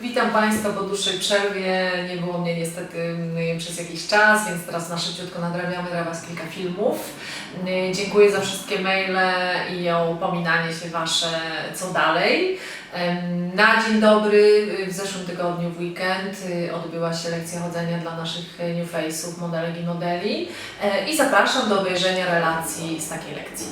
Witam Państwa po dłuższej przerwie. Nie było mnie niestety mm, przez jakiś czas, więc teraz na szybciutko nadrabiamy dla Was kilka filmów. Mm, dziękuję za wszystkie maile i o upominanie się Wasze co dalej. Na dzień dobry, y, w zeszłym tygodniu w weekend y, odbyła się lekcja chodzenia dla naszych y, New Face'ów, modelek i modeli e, i zapraszam do obejrzenia relacji z takiej lekcji.